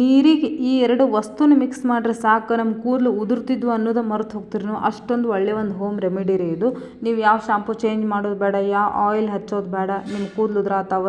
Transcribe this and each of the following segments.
ನೀರಿಗೆ ಈ ಎರಡು ವಸ್ತುನ ಮಿಕ್ಸ್ ಮಾಡ್ರೆ ಸಾಕು ನಮ್ಮ ಕೂದಲು ಉದುರ್ತಿದ್ವು ಅನ್ನೋದು ಮರೆತು ಹೋಗ್ತೀರಿ ನೀವು. ಅಷ್ಟೊಂದು ಒಳ್ಳೆಯ ಒಂದು ಹೋಮ್ ರೆಮಿಡಿ ರೀ ಇದು. ನೀವು ಯಾವ ಶಾಂಪು ಚೇಂಜ್ ಮಾಡೋದು ಬೇಡ, ಯಾವ ಆಯಿಲ್ ಹಚ್ಚೋದು ಬೇಡ ನಿಮ್ಮ ಕೂದಲು ಉದುರಾತಾವ,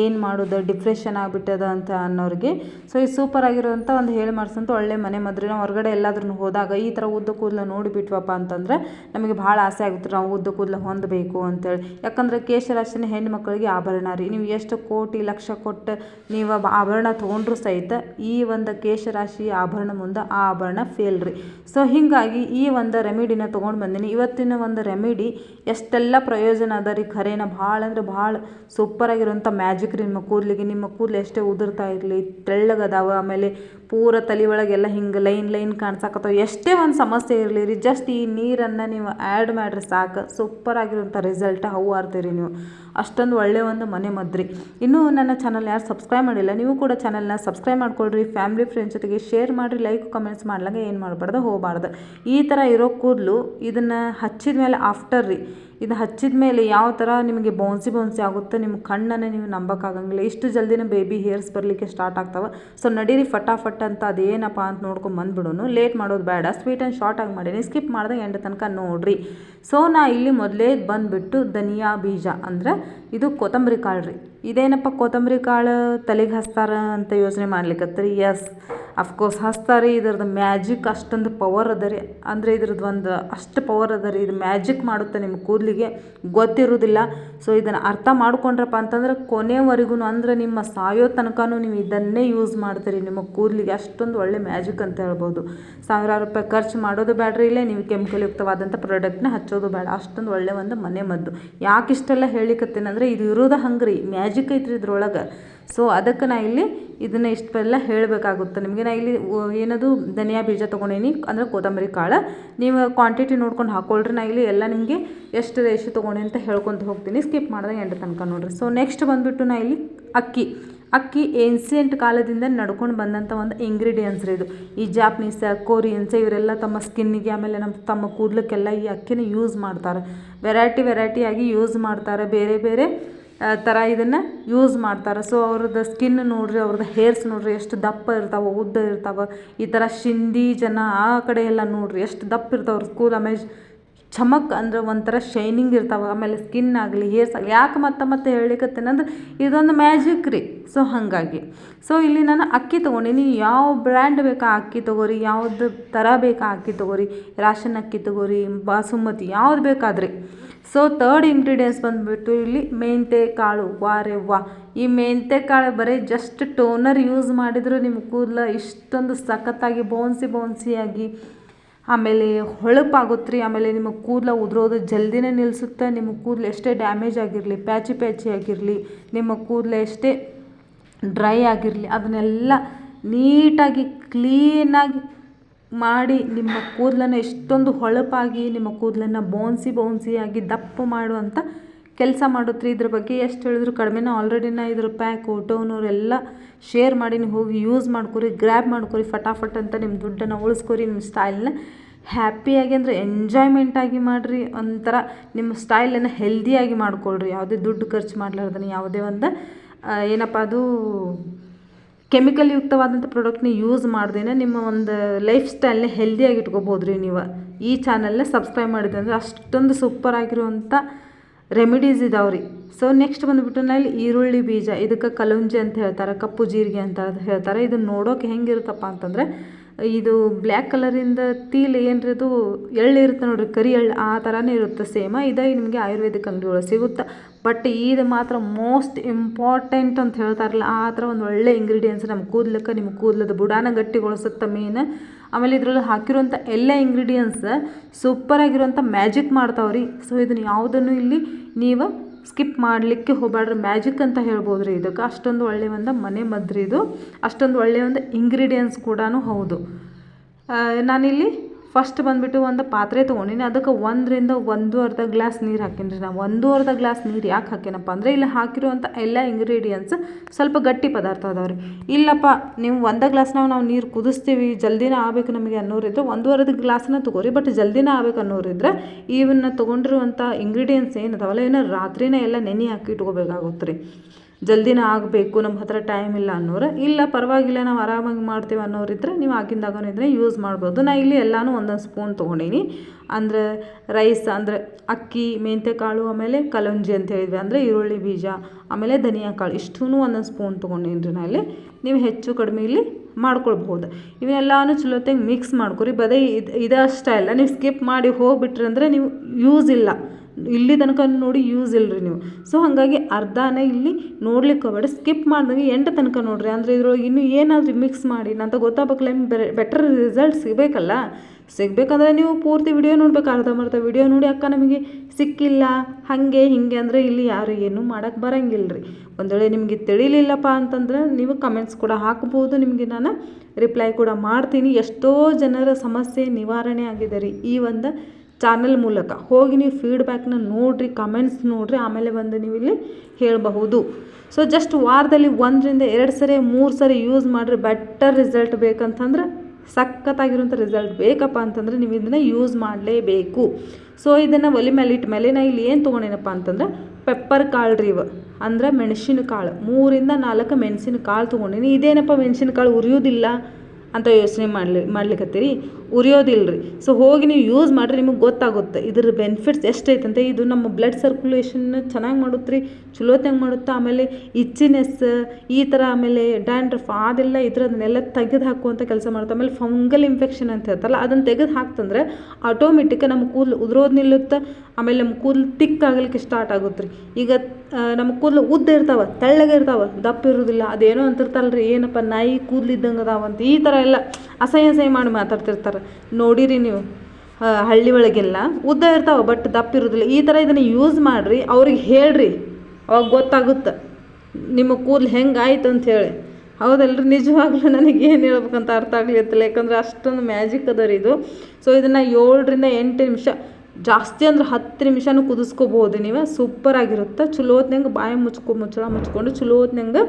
ಏನು ಮಾಡೋದು ಡಿಪ್ರೆಷನ್ ಆಗಿಬಿಟ್ಟದ ಅಂತ ಅನ್ನೋರಿಗೆ. ಸೊ ಈ ಸೂಪರ್ ಆಗಿರುವಂಥ ಒಂದು ಹೇಳಿ ಮಾಡಿಸಂತ ಒಳ್ಳೆ ಮನೆ ಮದ್ರಿ. ನಾವು ಹೊರಗಡೆ ಎಲ್ಲಾದ್ರೂ ಹೋದಾಗ ಈ ಥರ ಉದ್ದ ಕೂದಲು ನೋಡಿಬಿಟ್ವಪ್ಪ ಅಂತಂದ್ರೆ ನಮಗೆ ಭಾಳ ಆಸೆ ಆಗುತ್ತೆ ನಾವು ಉದ್ದ ಕೂದಲು ಹೊಂದಬೇಕು ಅಂತೇಳಿ. ಯಾಕಂದ್ರೆ ಕೇಶರಾಶಿನ ಹೆಣ್ಣು ಮಕ್ಕಳಿಗೆ ಆಭರಣ ರೀ. ನೀವು ಎಷ್ಟು ಕೋಟಿ ಲಕ್ಷ ಕೊಟ್ಟು ನೀವು ಆಭರಣ ತೊಗೊಂಡ್ರೂ ಸಹಿತ ಈ ಒಂದು ಕೇಶರಾಶಿ ಆಭರಣ ಮುಂದೆ ಆ ಆಭರಣ ಫೇಲ್ ರೀ. ಸೊ ಹೀಗಾಗಿ ಈ ಒಂದು ರೆಮಿಡಿನ ತೊಗೊಂಡು ಬಂದೀನಿ. ಇವತ್ತಿನ ಒಂದು ರೆಮಿಡಿ ಎಷ್ಟೆಲ್ಲ ಪ್ರಯೋಜನ ಅದ ರೀ ಖರೇನ ಭಾಳ ಅಂದ್ರೆ ಭಾಳ ಸೂಪರಾಗಿರುವಂಥ ಮ್ಯಾಜಿಕ್ ರೀ ನಿಮ್ಮ ಕೂದಲಿಗೆ. ನಿಮ್ಮ ಕೂದಲು ಎಷ್ಟೇ ಉದುರ್ತಾ ಇರಲಿ ತೆಳ್ಳಗದಾವ ಆಮೇಲೆ ಪೂರ ತಲೆ ಒಳಗೆಲ್ಲ ಹಿಂಗೆ ಲೈನ್ ಲೈನ್ ಕಾಣ್ಸಕತ್ತಾವ. ಎಷ್ಟೇ ಒಂದು ಸಮಸ್ಯೆ ಇರಲಿ ರೀ ಜಸ್ಟ್ ಈ ನೀರನ್ನು ನೀವು ಆ್ಯಡ್ ಮಾಡಿರಿ ಸಾಕು. ಸೂಪರ್ ಆಗಿರುವಂಥ ರಿಸಲ್ಟ್ ಹೂ ಆರ್ತೀರಿ ನೀವು. ಅಷ್ಟೊಂದು ಒಳ್ಳೆಯ ಒಂದು ಮನೆ ಮದ್ರಿ. ಇನ್ನೂ ನನ್ನ ಚಾನಲ್ ಯಾರು ಸಬ್ಸ್ಕ್ರೈಬ್ ಮಾಡಿಲ್ಲ, ನೀವು ಕೂಡ ಚಾನಲ್ನ ಸಬ್ಸ್ಕ್ರೈಬ್ ಮಾಡ್ಕೊಳ್ರಿ. ಫ್ಯಾಮಿಲಿ ಫ್ರೆಂಡ್ಸ್ ಜೊತೆಗೆ ಶೇರ್ ಮಾಡಿರಿ ಲೈಕ್ ಕಮೆಂಟ್ಸ್ ಮಾಡ್ಲಂಗೆ ಏನು ಮಾಡಬಾರ್ದು? ಹೋಗಬಾರ್ದು. ಈ ಥರ ಇರೋ ಕೂದಲು ಇದನ್ನು ಹಚ್ಚಿದ ಮೇಲೆ ಆಫ್ಟರ್ ರೀ. ಇದು ಹಚ್ಚಿದ ಮೇಲೆ ಯಾವ ಥರ ನಿಮಗೆ ಬೌನ್ಸಿ ಬೌನ್ಸಿ ಆಗುತ್ತೆ ನಿಮ್ಮ ಕಣ್ಣನ್ನು ನೀವು ನಂಬೋಕ್ಕಾಗಂಗಿಲ್ಲ. ಇಷ್ಟು ಜಲ್ದಿನ ಬೇಬಿ ಹೇರ್ಸ್ ಬರಲಿಕ್ಕೆ ಸ್ಟಾರ್ಟ್ ಆಗ್ತಾವೆ. ಸೊ ನಡೀರಿ ಫಟಾಫಟ್ ಅಂತ ಅದೇನಪ್ಪ ಅಂತ ನೋಡ್ಕೊಂಡು ಬಂದ್ಬಿಡೋನು. ಲೇಟ್ ಮಾಡೋದು ಬೇಡ. ಸ್ವೀಟ್ ಆ್ಯಂಡ್ ಶಾರ್ಟ್ ಆಗಿ ಮಾಡೀನಿ. ಸ್ಕಿಪ್ ಮಾಡಿದಾಗ ಎಂಟು ತನಕ ನೋಡಿರಿ. ಸೊ ನಾ ಇಲ್ಲಿ ಮೊದಲೇ ಬಂದುಬಿಟ್ಟು ಧನಿಯಾ ಬೀಜ ಅಂದ್ರೆ ಇದು ಕೊತ್ತಂಬರಿ ಕಾಳು ರೀ. ಇದೇನಪ್ಪ ಕೊತ್ತಂಬರಿ ಕಾಳು ತಲೆಗೆ ಹಚ್ತಾರ ಅಂತ ಯೋಚನೆ ಮಾಡ್ಲಿಕ್ಕತ್ತೀರಿ ಎಸ್ ಅಫ್ಕೋರ್ಸ್ ಹಚ್ತಾರೆ. ಇದ್ರದ್ದು ಮ್ಯಾಜಿಕ್ ಅಷ್ಟೊಂದು ಪವರ್ ಅದ ರೀ. ಅಂದರೆ ಇದ್ರದ್ದು ಒಂದು ಅಷ್ಟು ಪವರ್ ಅದ ರೀ. ಇದು ಮ್ಯಾಜಿಕ್ ಮಾಡುತ್ತೆ ನಿಮ್ಮ ಕೂದಲಿಗೆ. ಗೊತ್ತಿರೋದಿಲ್ಲ. ಸೊ ಇದನ್ನು ಅರ್ಥ ಮಾಡ್ಕೊಂಡ್ರಪ್ಪ ಅಂತಂದ್ರೆ ಕೊನೆವರೆಗೂ ಅಂದ್ರೆ ನಿಮ್ಮ ಸಾಯೋ ತನಕನೂ ನೀವು ಇದನ್ನೇ ಯೂಸ್ ಮಾಡ್ತೀರಿ. ನಿಮ್ಮ ಕೂದಲಿಗೆ ಅಷ್ಟೊಂದು ಒಳ್ಳೆ ಮ್ಯಾಜಿಕ್ ಅಂತ ಹೇಳ್ಬೋದು. ಸಾವಿರಾರು ರೂಪಾಯಿ ಖರ್ಚು ಮಾಡೋದು ಬೇಡ್ರಿ ಇಲ್ಲೇ. ನೀವು ಕೆಮಿಕಲ್ ಯುಕ್ತವಾದಂಥ ಪ್ರಾಡಕ್ಟ್ನ ಹಚ್ಚೋದು ಬೇಡ. ಅಷ್ಟೊಂದು ಒಳ್ಳೆ ಒಂದು ಮನೆ ಮದ್ದು. ಯಾಕೆ ಇಷ್ಟೆಲ್ಲ ಅಂದರೆ ಇದು ಇರೋದು ಹಂಗ್ರಿ. ರೀ ಮ್ಯಾಜಿಕ್ ಐತ್ರಿ ಇದ್ರೊಳಗೆ. ಸೊ ಅದಕ್ಕೆ ನಾ ಇಲ್ಲಿ ಇದನ್ನು ಇಷ್ಟೆಲ್ಲ ಹೇಳಬೇಕಾಗುತ್ತೆ. ನಿಮಗೆ ನಾ ಇಲ್ಲಿ ಏನದು ಧನಿಯಾ ಬೀಜ ತೊಗೊಂಡೀನಿ, ಅಂದರೆ ಕೊತ್ತಂಬರಿ ಕಾಳು. ನೀವು ಕ್ವಾಂಟಿಟಿ ನೋಡ್ಕೊಂಡು ಹಾಕ್ಕೊಳ್ರಿ ನಾ ಇಲ್ಲಿ ಎಲ್ಲ ನಿಮಗೆ ಎಷ್ಟು ರೇಷು ತೊಗೊಂಡಿ ಅಂತ ಹೇಳ್ಕೊತ ಹೋಗ್ತೀನಿ. ಸ್ಕಿಪ್ ಮಾಡಿದಾಗ ಎಂಟು ತನಕ ನೋಡಿರಿ. ಸೊ ನೆಕ್ಸ್ಟ್ ಬಂದುಬಿಟ್ಟು ನಾ ಇಲ್ಲಿ ಅಕ್ಕಿ. ಅಕ್ಕಿ ಏನ್ಸಿಯಂಟ್ ಕಾಲದಿಂದ ನಡ್ಕೊಂಡು ಬಂದಂಥ ಒಂದು ಇಂಗ್ರೀಡಿಯೆಂಟ್ಸ್ ರೀ ಇದು. ಈ ಜಾಪ್ನೀಸ ಕೊರಿಯನ್ಸ್ ಇವರೆಲ್ಲ ತಮ್ಮ ಸ್ಕಿನ್ನಿಗೆ ಆಮೇಲೆ ನಮ್ಮ ತಮ್ಮ ಕೂದಲಕ್ಕೆಲ್ಲ ಈ ಅಕ್ಕಿನ ಯೂಸ್ ಮಾಡ್ತಾರೆ. ವೆರೈಟಿ ವೆರೈಟಿಯಾಗಿ ಯೂಸ್ ಮಾಡ್ತಾರೆ. ಬೇರೆ ಬೇರೆ ಥರ ಇದನ್ನು ಯೂಸ್ ಮಾಡ್ತಾರೆ. ಸೊ ಅವ್ರದ್ದು ಸ್ಕಿನ್ ನೋಡ್ರಿ, ಅವ್ರದ್ದು ಹೇರ್ಸ್ ನೋಡ್ರಿ, ಎಷ್ಟು ದಪ್ಪ ಇರ್ತಾವೆ, ಉದ್ದ ಇರ್ತಾವೆ, ಈ ಥರ ಶಿಂದಿ ಜನ ಆ ಕಡೆ ಎಲ್ಲ ನೋಡ್ರಿ, ಎಷ್ಟು ದಪ್ಪ ಇರ್ತಾವೆ ಅವ್ರ ಸ್ಕೂಲ್ ಆಮೇಲೆ ಚಮಕ್ ಅಂದ್ರೆ ಒಂಥರ ಶೈನಿಂಗ್ ಇರ್ತಾವೆ, ಆಮೇಲೆ ಸ್ಕಿನ್ ಆಗಲಿ ಹೇರ್ಸ್ ಆಗಲಿ, ಯಾಕೆ ಮತ್ತೆ ಮತ್ತೆ ಹೇಳಿಕತ್ತೇನಂದ್ರೆ ಇದೊಂದು ಮ್ಯಾಜಿಕ್ ರೀ. ಸೊ ಹಾಗಾಗಿ. ಸೊ ಇಲ್ಲಿ ನಾನು ಅಕ್ಕಿ ತೊಗೊಂಡಿನಿ ಯಾವ ಬ್ರ್ಯಾಂಡ್ ಬೇಕಾ ಅಕ್ಕಿ ತೊಗೋರಿ, ಯಾವ್ದು ಥರ ಬೇಕಾ ಅಕ್ಕಿ ತೊಗೋರಿ ರಾಷನ್ ಅಕ್ಕಿ ತೊಗೋರಿ, ಬಾಸುಮತಿ, ಯಾವ್ದು ಬೇಕಾದ್ರಿ. ಸೊ ತರ್ಡ್ ಇಂಗ್ರೀಡಿಯೆಂಟ್ಸ್ ಬಂದುಬಿಟ್ಟು ಇಲ್ಲಿ ಮೆಂತೆ ಕಾಳು. ವಾರೆ ವಾ. ಈ ಮೆಂತೆ ಕಾಳು ಬರೀ ಜಸ್ಟ್ ಟೋನರ್ ಯೂಸ್ ಮಾಡಿದರೂ ನಿಮ್ಮ ಕೂದಲು ಇಷ್ಟೊಂದು ಸಖತ್ತಾಗಿ ಬೌನ್ಸಿ ಬೌನ್ಸಿಯಾಗಿ ಆಮೇಲೆ ಹೊಳಪಾಗುತ್ತೆ ರೀ ಆಮೇಲೆ ನಿಮ್ಮ ಕೂದಲ ಉದುರೋದು ಜಲ್ದಿನೇ ನಿಲ್ಲಿಸುತ್ತೆ ನಿಮ್ಮ ಕೂದಲು ಎಷ್ಟೇ ಡ್ಯಾಮೇಜ್ ಆಗಿರಲಿ, ಪ್ಯಾಚಿ ಪ್ಯಾಚಿ ಆಗಿರಲಿ, ನಿಮ್ಮ ಕೂದಲು ಎಷ್ಟೇ ಡ್ರೈ ಆಗಿರಲಿ, ಅದನ್ನೆಲ್ಲ ನೀಟಾಗಿ ಕ್ಲೀನಾಗಿ ಮಾಡಿ ನಿಮ್ಮ ಕೂದಲನ್ನು ಎಷ್ಟೊಂದು ಹೊಳಪಾಗಿ, ನಿಮ್ಮ ಕೂದಲನ್ನು ಬೌನ್ಸಿ ಬೌನ್ಸಿಯಾಗಿ ದಪ್ಪ ಮಾಡುವಂಥ ಕೆಲಸ ಮಾಡುತ್ತೆ ಇದ್ರ ಬಗ್ಗೆ ಎಷ್ಟು ಹೇಳಿದ್ರು ಕಡಿಮೆನ ನಾ ಇದ್ರ ಪ್ಯಾಕು ಎಲ್ಲ ಶೇರ್ ಮಾಡಿ, ನೀವು ಹೋಗಿ ಯೂಸ್ ಮಾಡ್ಕೊರಿ ಗ್ರ್ಯಾಬ್ ಮಾಡ್ಕೊರಿ ಫಟಾಫಟ್ ಅಂತ ನಿಮ್ಮ ದುಡ್ಡನ್ನು ಉಳಿಸ್ಕೊರಿ, ನಿಮ್ಮ ಸ್ಟೈಲ್ನ ಹ್ಯಾಪಿಯಾಗಿ ಅಂದರೆ ಎಂಜಾಯ್ಮೆಂಟಾಗಿ ಮಾಡಿರಿ. ಒಂಥರ ನಿಮ್ಮ ಸ್ಟೈಲನ್ನು ಹೆಲ್ದಿಯಾಗಿ ಮಾಡ್ಕೊಳ್ರಿ. ಯಾವುದೇ ದುಡ್ಡು ಖರ್ಚು ಮಾಡಲಾರ್ದನ ಯಾವುದೇ ಒಂದು ಏನಪ್ಪ ಅದು ಕೆಮಿಕಲ್ ಯುಕ್ತವಾದಂಥ ಪ್ರಾಡಕ್ಟ್ನ ಯೂಸ್ ಮಾಡ್ದೇನೆ ನಿಮ್ಮ ಒಂದು ಲೈಫ್ ಸ್ಟೈಲ್ನ ಹೆಲ್ದಿಯಾಗಿ ಇಟ್ಕೋಬೋದು ರೀ ನೀವು. ಈ ಚಾನಲ್ನ ಸಬ್ಸ್ಕ್ರೈಬ್ ಮಾಡಿದ್ರೆ ಅಂದರೆ ಅಷ್ಟೊಂದು ಸೂಪರ್ ಆಗಿರುವಂಥ ರೆಮಿಡೀಸ್ ಇದಾವೆ ರೀ ಸೊ ನೆಕ್ಸ್ಟ್ ಬಂದುಬಿಟ್ಟು ನಲ್ಲಿ ಈರುಳ್ಳಿ ಬೀಜ, ಇದಕ್ಕೆ ಕಲುಂಜಿ ಅಂತ ಹೇಳ್ತಾರೆ, ಕಪ್ಪು ಜೀರಿಗೆ ಅಂತ ಹೇಳ್ತಾರೆ, ಇದನ್ನು ನೋಡೋಕೆ ಹೆಂಗಿರುತ್ತಪ್ಪ ಅಂತಂದರೆ ಇದು ಬ್ಲ್ಯಾಕ್ ಕಲರಿಂದ ತೀಲ್ ಅದು ಎಳ್ಳು ಇರುತ್ತೆ ನೋಡ್ರಿ, ಕರಿ ಎಳ್ಳು ಆ ಥರನೇ ಇರುತ್ತೆ, ಸೇಮ ಇದೇ ನಿಮಗೆ ಆಯುರ್ವೇದಿಕ್ ಅಂಗಡಿ ಸಿಗುತ್ತೆ. ಬಟ್ ಇದು ಮಾತ್ರ ಮೋಸ್ಟ್ ಇಂಪಾರ್ಟೆಂಟ್ ಅಂತ ಹೇಳ್ತಾರಲ್ಲ, ಆ ಥರ ಒಂದು ಒಳ್ಳೆ ಇಂಗ್ರೀಡಿಯೆಂಟ್ಸ್ ನಮ್ಮ ಕೂದಲಕ್ಕೆ, ನಿಮ್ಮ ಕೂದಲದ ಬುಡಾನ ಗಟ್ಟಿಗೊಳಿಸುತ್ತೆ ಮೇನ್ ಆಮೇಲೆ ಇದರಲ್ಲಿ ಹಾಕಿರುವಂಥ ಎಲ್ಲ ಇಂಗ್ರೀಡಿಯೆಂಟ್ಸ್ ಸೂಪರಾಗಿರುವಂಥ ಮ್ಯಾಜಿಕ್ ಮಾಡ್ತಾವ್ರಿ. ಸೊ ಇದನ್ನು ಯಾವುದನ್ನು ಇಲ್ಲಿ ನೀವು ಸ್ಕಿಪ್ ಮಾಡಲಿಕ್ಕೆ ಹೋಗಬೇಡ್ರಿ ಮ್ಯಾಜಿಕ್ ಅಂತ ಹೇಳ್ಬೋದು ರೀ ಇದಕ್ಕೆ. ಅಷ್ಟೊಂದು ಒಳ್ಳೆಯ ಒಂದು ಮನೆ ಮದ್ದು ಇದು ಅಷ್ಟೊಂದು ಒಳ್ಳೆಯ ಒಂದು ಇಂಗ್ರೀಡಿಯನ್ಸ್ ಕೂಡ ಹೌದು. ನಾನಿಲ್ಲಿ ಫಸ್ಟ್ ಬಂದುಬಿಟ್ಟು ಒಂದು ಪಾತ್ರೆ ತೊಗೊಂಡಿನಿ. ಅದಕ್ಕೆ ಒಂದರಿಂದ ಒಂದು ಅರ್ಧ ಗ್ಲಾಸ್ ನೀರು ಹಾಕೀನಿ ರೀ ನಾವು ಒಂದು ಅರ್ಧ ಗ್ಲಾಸ್ ನೀರು ಯಾಕೆ ಹಾಕೇನಪ್ಪ ಅಂದರೆ ಇಲ್ಲಿ ಹಾಕಿರುವಂಥ ಎಲ್ಲ ಇಂಗ್ರೀಡಿಯೆಂಟ್ಸ್ ಸ್ವಲ್ಪ ಗಟ್ಟಿ ಪದಾರ್ಥ ಅದಾವೆ ರೀ. ಇಲ್ಲಪ್ಪ, ನೀವು ಒಂದು ಗ್ಲಾಸ್ನಾಗ ನಾವು ನೀರು ಕುದಿಸ್ತೀವಿ. ಜಲ್ದಿನೇ ಆಗಬೇಕು ನಮಗೆ ಅನ್ನೋರಿದ್ರೆ ಒಂದೂವರೆ ಗ್ಲಾಸ್ನ ತೊಗೋರಿ. ಬಟ್ ಜಲ್ದಿನೇ ಆಗ್ಬೇಕು ಅನ್ನೋರಿದ್ರೆ ಇವನ್ನ ತೊಗೊಂಡಿರುವಂಥ ಇಂಗ್ರೀಡಿಯೆಂಟ್ಸ್ ಏನು ಅದಾವಲ್ಲ ಇವನ್ನ ರಾತ್ರಿನೇ ಎಲ್ಲ ನೆನೆ ಹಾಕಿ ಇಟ್ಕೋಬೇಕಾಗುತ್ತೆ ರೀ. ಜಲ್ದಿನೇ ಆಗಬೇಕು ನಮ್ಮ ಹತ್ರ ಟೈಮ್ ಇಲ್ಲ ಅನ್ನೋರು, ಇಲ್ಲ ಪರವಾಗಿಲ್ಲ ನಾವು ಆರಾಮಾಗಿ ಮಾಡ್ತೀವಿ ಅನ್ನೋರಿದ್ರೆ ನೀವು ಆಗಿಂದಾಗನೇ ಇದ್ರೆ ಯೂಸ್ ಮಾಡ್ಬೋದು. ನಾ ಇಲ್ಲಿ ಎಲ್ಲನೂ ಒಂದೊಂದು ಸ್ಪೂನ್ ತೊಗೊಂಡೀನಿ. ಅಂದರೆ ರೈಸ್ ಅಂದರೆ ಅಕ್ಕಿ ಮೆಂತ್ಯಕಾಳು ಆಮೇಲೆ ಕಲಂಜಿ ಅಂತ ಹೇಳಿದ್ವಿ. ಅಂದರೆ ಈರುಳ್ಳಿ ಬೀಜ, ಆಮೇಲೆ ಧನಿಯಾ ಕಾಳು ಇಷ್ಟೂ ಒಂದೊಂದು ಸ್ಪೂನ್ ತೊಗೊಂಡೀನಿ ರೀ ನಾ ಇಲ್ಲಿ. ನೀವು ಹೆಚ್ಚು ಕಡಿಮೆ ಇಲ್ಲಿ ಮಾಡ್ಕೊಳ್ಬಹುದು. ಇವನ್ನೆಲ್ಲಾನು ಚಲೋತ್ತಾಗಿ ಮಿಕ್ಸ್ ಮಾಡ್ಕೊರಿ. ಬದೇ ಇದು ಇದಷ್ಟೇ ಅಲ್ಲ, ನೀವು ಸ್ಕಿಪ್ ಮಾಡಿ ಹೋಗ್ಬಿಟ್ರಿ ಅಂದರೆ ನೀವು ಯೂಸ್ ಇಲ್ಲ. ಇಲ್ಲಿ ತನಕ ನೋಡಿ ಯೂಸ್ ಇಲ್ಲ ರೀ ನೀವು. ಸೊ ಹಾಗಾಗಿ ಅರ್ಧನೇ ಇಲ್ಲಿ ನೋಡ್ಲಿಕ್ಕೆ ಹೋಗಬೇಡ. ಸ್ಕಿಪ್ ಮಾಡ್ದಂಗೆ ಎಂಟು ತನಕ ನೋಡಿರಿ. ಅಂದರೆ ಇದ್ರೊಳಗೆ ಇನ್ನೂ ಏನಾದರೂ ಮಿಕ್ಸ್ ಮಾಡಿ. ನಂತ ಗೊತ್ತಾಗಬೇಕಲ್ಲ, ನಿಮ್ಗೆ ಬೆಟರ್ ರಿಸಲ್ಟ್ ಸಿಗಬೇಕಲ್ಲ? ಸಿಗಬೇಕಂದ್ರೆ ನೀವು ಪೂರ್ತಿ ವಿಡಿಯೋ ನೋಡ್ಬೇಕು. ಅರ್ಧಂಬರ್ಧ ವಿಡಿಯೋ ನೋಡಿ ಅಕ್ಕ ನಮಗೆ ಸಿಕ್ಕಿಲ್ಲ, ಹಾಗೆ, ಹೀಗೆ ಅಂದರೆ ಇಲ್ಲಿ ಯಾರು ಏನೂ ಮಾಡೋಕ್ಕೆ ಬರಂಗಿಲ್ಲ ರೀ ಒಂದು ವೇಳೆ ನಿಮಗೆ ತಿಳಿಲಿಲ್ಲಪ್ಪ ಅಂತಂದ್ರೆ ನೀವು ಕಮೆಂಟ್ಸ್ ಕೂಡ ಹಾಕ್ಬೋದು. ನಿಮಗೆ ನಾನು ರಿಪ್ಲೈ ಕೂಡ ಮಾಡ್ತೀನಿ. ಎಷ್ಟೋ ಜನರ ಸಮಸ್ಯೆ ನಿವಾರಣೆ ಆಗಿದೆ ರೀ ಈ ಒಂದು ಚಾನಲ್ ಮೂಲಕ. ಹೋಗಿ ನೀವು ಫೀಡ್ಬ್ಯಾಕ್ನ ನೋಡಿರಿ ಕಮೆಂಟ್ಸ್ ನೋಡಿರಿ, ಆಮೇಲೆ ಬಂದು ನೀವು ಇಲ್ಲಿ ಹೇಳಬಹುದು. ಸೊ ಜಸ್ಟ್ ವಾರದಲ್ಲಿ ಒಂದರಿಂದ ಎರಡು ಸರಿ, ಮೂರು ಸರಿ ಯೂಸ್ ಮಾಡಿರಿ ಬೆಟರ್ ರಿಸಲ್ಟ್ ಬೇಕಂತಂದ್ರೆ ಸಖತ್ತಾಗಿರುವಂಥ ರಿಸಲ್ಟ್ ಬೇಕಪ್ಪ ಅಂತಂದರೆ ನೀವು ಇದನ್ನು ಯೂಸ್ ಮಾಡಲೇಬೇಕು. ಸೊ ಇದನ್ನು ಒಲೆ ಮೇಲೆ ಇಟ್ಟ ಮೇಲೆ ನಾ ಇಲ್ಲಿ ಏನು ತೊಗೊಂಡೇನಪ್ಪ ಅಂತಂದ್ರೆ ಪೆಪ್ಪರ್ ಕಾಳು ರೀ ಇವು. ಅಂದ್ರೆ ಮೆಣಸಿನ ಕಾಳು. ಮೂರಿಂದ ನಾಲ್ಕು ಮೆಣಸಿನ ಕಾಳು ತೊಗೊಂಡೀನಿ. ಇದೇನಪ್ಪ ಮೆಣಸಿನ ಕಾಳು ಉರಿಯೋದಿಲ್ಲ ಅಂತ ಯೋಚನೆ ಮಾಡಲಿ ಮಾಡ್ಲಿಕ್ಕತ್ತೀರಿ ಉರಿಯೋದಿಲ್ಲ ರೀ ಸೊ ಹೋಗಿ ನೀವು ಯೂಸ್ ಮಾಡಿರಿ, ನಿಮಗೆ ಗೊತ್ತಾಗುತ್ತೆ. ಇದ್ರ ಬೆನಿಫಿಟ್ಸ್ ಎಷ್ಟೈತಂತೆ? ಇದು ನಮ್ಮ ಬ್ಲಡ್ ಸರ್ಕ್ಯುಲೇಷನ್ ಚೆನ್ನಾಗಿ ಮಾಡುತ್ತೆ ರೀ ಚಲೋತ್ನಾಗ ಮಾಡುತ್ತೆ? ಆಮೇಲೆ ಇಚ್ಚಿನೆಸ್ ಈ ಥರ ಆಮೇಲೆ ಡ್ಯಾಂಡ್ರಫ್ ಅದೆಲ್ಲ ಇದ್ರದನ್ನೆಲ್ಲ ತೆಗೆದು ಹಾಕುವಂಥ ಕೆಲಸ ಮಾಡುತ್ತೆ. ಆಮೇಲೆ ಫಂಗಲ್ ಇನ್ಫೆಕ್ಷನ್ ಅಂತ ಹೇಳ್ತಾರಲ್ಲ ಅದನ್ನು ತೆಗೆದು ಹಾಕ್ತಂದ್ರೆ ಆಟೋಮೆಟಿಕ್ ನಮ್ಮ ಕೂದಲು ಉದುರೋದು ನಿಲ್ಲುತ್ತೆ, ಆಮೇಲೆ ನಮ್ಮ ಕೂದಲು ತಿಕ್ ಆಗಲಿಕ್ಕೆ ಸ್ಟಾರ್ಟ್ ಆಗುತ್ತೆ ರೀ ಈಗ ನಮ್ಮ ಕೂದಲು ಉದ್ದ ಇರ್ತಾವೆ, ತೆಳ್ಳಗೆ ಇರ್ತಾವೆ, ದಪ್ಪ ಇರೋದಿಲ್ಲ, ಅದೇನೋ ಅಂತಿರ್ತಾರಲ್ಲ ರೀ ಏನಪ್ಪ ನಾಯಿ ಕೂದಲು ಇದ್ದಂಗೆ ಅದಾವಂತ, ಈ ಥರ ಎಲ್ಲ. ಅಸಹ್ಯ ಅಸಹ್ಯ ಮಾಡಿ ಮಾತಾಡ್ತಿರ್ತಾರೆ. ನೋಡಿರಿ ನೀವು ಹಳ್ಳಿ ಒಳಗೆಲ್ಲ ಉದ್ದ ಇರ್ತಾವೆ ಬಟ್ ದಪ್ಪ ಇರೋದಿಲ್ಲ. ಈ ಥರ ಇದನ್ನು ಯೂಸ್ ಮಾಡಿರಿ, ಅವ್ರಿಗೆ ಹೇಳ್ರಿ, ಅವಾಗ ಗೊತ್ತಾಗುತ್ತೆ. ನಿಮ್ಮ ಕೂದಲು ಹೆಂಗೆ ಆಯ್ತು ಅಂತ ಹೇಳಿ. ಹೌದಲ್ರಿ, ನಿಜವಾಗ್ಲೂ ನನಗೆ ಏನು ಹೇಳ್ಬೇಕಂತ ಅರ್ಥ ಆಗ್ಲಿತ್ತಿಲ್ಲ ಯಾಕಂದರೆ ಅಷ್ಟೊಂದು ಮ್ಯಾಜಿಕ್ ಅದ ರೀ ಇದು. ಸೊ ಇದನ್ನು ಏಳರಿಂದ ಎಂಟು ನಿಮಿಷ, ಜಾಸ್ತಿ ಅಂದ್ರೆ ಹತ್ತು ನಿಮಿಷನೂ ಕುದಿಸ್ಕೋಬೋದು ನೀವು. ಚಲೋ ಚಲೋತ್ನಂಗೆ ಬಾಯಿ ಮುಚ್ಕೊ, ಮುಚ್ಚಳ ಮುಚ್ಕೊಂಡು ಚಲೋತ್ನಂಗೆ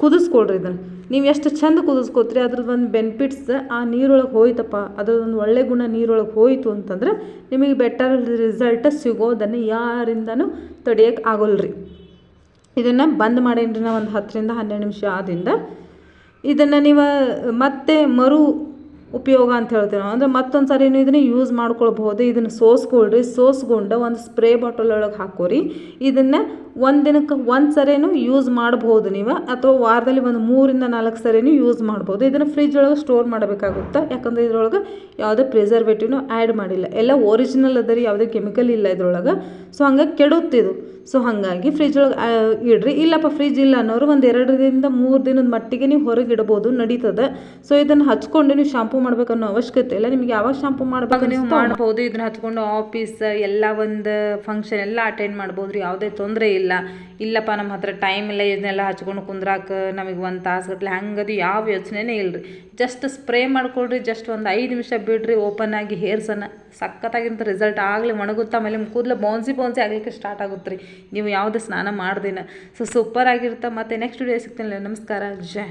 ಕುದಿಸ್ಕೊಳ್ರಿ ಇದನ್ನು. ನೀವು ಎಷ್ಟು ಚಂದ ಕುದಿಸ್ಕೋತ್ರಿ ಅದ್ರದ್ದು ಒಂದು ಬೆನಿಫಿಟ್ಸ್ ಆ ನೀರೊಳಗೆ ಹೋಯ್ತಪ್ಪ. ಅದ್ರದ್ದೊಂದು ಒಳ್ಳೆ ಗುಣ ನೀರೊಳಗೆ ಹೋಯಿತು ಅಂತಂದ್ರೆ ನಿಮಗೆ ಬೆಟರ್ ರಿಸಲ್ಟ್ ಸಿಗೋದನ್ನು ಯಾರಿಂದನೂ ತಡಿಯೋಕೆ ಆಗೋಲ್ರಿ. ಇದನ್ನು ಬಂದ್ ಮಾಡೇನ್ರಿ ನಾ ಒಂದು ಹತ್ತರಿಂದ ಹನ್ನೆರಡು ನಿಮಿಷ ಆದಿಂದ. ಇದನ್ನು ನೀವು ಮತ್ತೆ ಮರು ಉಪಯೋಗ ಅಂತ ಹೇಳ್ತೀವಿ ನಾವು. ಅಂದರೆ ಮತ್ತೊಂದು ಸಾರಿ ಇದನ್ನು ಯೂಸ್ ಮಾಡ್ಕೊಳ್ಬೋದು ಇದನ್ನು ಸೋಸ್ಕೊಳ್ರಿ. ಸೋಸ್ಕೊಂಡು ಒಂದು ಸ್ಪ್ರೇ ಬಾಟಲ್ ಒಳಗೆ ಹಾಕೋರಿ. ಇದನ್ನು ಒಂದು ದಿನಕ್ಕೆ ಒಂದು ಸರಿನೂ ಯೂಸ್ ಮಾಡ್ಬೋದು ನೀವು. ಅಥವಾ ವಾರದಲ್ಲಿ ಒಂದು ಮೂರಿಂದ ನಾಲ್ಕು ಸರಿನೂ ಯೂಸ್ ಮಾಡ್ಬೋದು ಇದನ್ನು ಫ್ರಿಜ್ ಒಳಗೆ ಸ್ಟೋರ್ ಮಾಡಬೇಕಾಗುತ್ತೆ? ಯಾಕಂದರೆ ಇದ್ರೊಳಗೆ ಯಾವುದೇ ಪ್ರಿಸರ್ವೇಟಿವ್ನು ಆ್ಯಡ್ ಮಾಡಿಲ್ಲ. ಎಲ್ಲ ಒರಿಜಿನಲ್ ಅದ ರೀ, ಯಾವುದೇ ಕೆಮಿಕಲ್ ಇಲ್ಲ ಇದ್ರೊಳಗೆ. ಸೊ ಹಂಗಾಗಿ ಕೆಡುತ್ತಿದು. ಸೊ ಹಾಗಾಗಿ ಫ್ರಿಜ್ ಒಳಗೆ ಇಡ್ರಿ. ಇಲ್ಲಪ್ಪ ಫ್ರಿಜ್ ಇಲ್ಲ ಅನ್ನೋರು ಒಂದು ಎರಡರಿಂದ ಮೂರು ದಿನದ ಮಟ್ಟಿಗೆ ನೀವು ಹೊರಗೆ ಇಡ್ಬೋದು ನಡೀತದೆ. ಸೊ ಇದನ್ನು ಹಚ್ಕೊಂಡು ನೀವು ಶಾಂಪು ಮಾಡಬೇಕನ್ನೋ ಅವಶ್ಯಕತೆ ಇಲ್ಲ. ನಿಮಗೆ ಯಾವಾಗ ಶಾಂಪು ಮಾಡಬೇಕು ನೀವು ಮಾಡ್ಬೋದು. ಇದನ್ನ ಹಚ್ಕೊಂಡು ಆಫೀಸ್ ಎಲ್ಲ ಒಂದು ಫಂಕ್ಷನ್ ಎಲ್ಲ ಅಟೆಂಡ್ ಮಾಡ್ಬೋದು ರೀ. ಯಾವುದೇ ತೊಂದರೆ ಇಲ್ಲ. ಇಲ್ಲಪ್ಪ ನಮ್ಮ ಹತ್ರ ಟೈಮ್ ಇಲ್ಲ. ಇದನ್ನೆಲ್ಲ ಹಚ್ಕೊಂಡು ಕುಂದ್ರಾಕ ನಮಗೆ ಒಂದು ತಾಸುಗಟ್ಲೆ ಹಂಗದು ಯಾವ ಯೋಚನೆನೇ ಇಲ್ಲ ರೀ ಜಸ್ಟ್ ಸ್ಪ್ರೇ ಮಾಡ್ಕೊಳ್ರಿ. ಜಸ್ಟ್ ಒಂದು ಐದು ನಿಮಿಷ ಬಿಡ್ರಿ. ಓಪನ್ ಆಗಿ ಹೇರ್ಸನ್ನು ಸಖತ್ತಾಗಿಂತ ರಿಸಲ್ಟ್ ಆಗಲಿ ಒಣಗುತ್ತಾ ಆಮೇಲೆ ಕೂದಲು ಬೌನ್ಸಿ ಬೌನ್ಸಿ ಆಗಲಿಕ್ಕೆ ಸ್ಟಾರ್ಟ್ ಆಗುತ್ತೆ ರೀ ನೀವು ಯಾವುದೇ ಸ್ನಾನ ಮಾಡ್ದೇನ. ಸೊ ಸೂಪರ್ ಆಗಿರುತ್ತೆ ಮತ್ತು ನೆಕ್ಸ್ಟ್ ವಿಡಿಯೋ ಸಿಗ್ತೀನಿ. ನಮಸ್ಕಾರ. ಜೈ